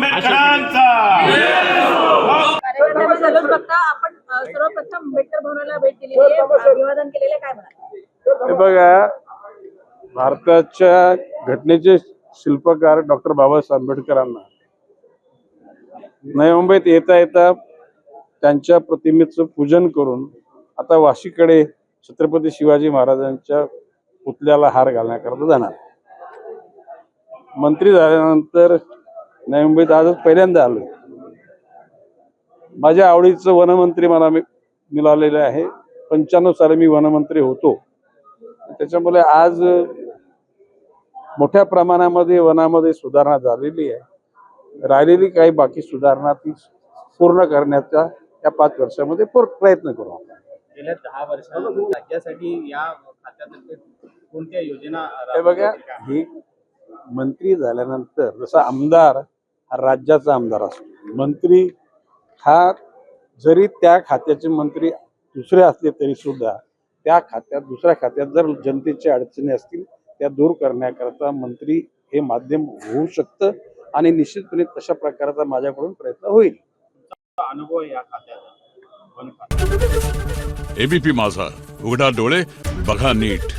बाबासाहेब आंबेडकरांचा. कार्यकर्त्यांना जल्लोष बघता आपण अ, सर्वप्रथम आंबेडकर भवनाला भेट दिलेली आहे. अभिवादन केलेले काय म्हणाल? हे बघा भारताच्या घटनेचे शिल्पकार डॉक्टर बाबासाहेब आंबेडकरांना. नवी मुंबईत येता येता त्यांच्या प्रतिमेचं पूजन करून आता वाशीकडे छत्रपती शिवाजी महाराजांच्या पुतल्याला हार घालण्याकरता जाणार. मंत्री झाल्यानंतर नवी मुंबईत आजच पहिल्यांदा आलोय. माझ्या आवडीचं वनमंत्री मला मिळालेलं आहे. पंच्याण्णव साली मी वनमंत्री होतो. त्याच्यामुळे आज मोठ्या प्रमाणामध्ये वनामध्ये सुधारणा झालेली आहे. राहिलेली काही बाकी सुधारणा ती पूर्ण करण्याचा या पाच वर्षामध्ये पूर- प्रयत्न करू आपण. गेल्या दहा वर्षात राज्यासाठी या खात्यातर्फे कोणत्या योजना हे बघा ही मंत्री झाल्यानंतर जसा आमदार हा राज्याचा आमदार असतो. मंत्री हा जरी त्या खात्याचे मंत्री दुसरे असले तरी सुद्धा त्या खात्यात दुसऱ्या खात्यात जर जनतेच्या अडचणी असतील त्या दूर करण्याकरता मंत्री हे माध्यम होऊ शकतं आणि निश्चितपणे तशा प्रकारचा माझ्याकडून प्रयत्न होईल. अनुभव या खात्याचा. एबीपी माझा. उघडा डोळे बघा नीट.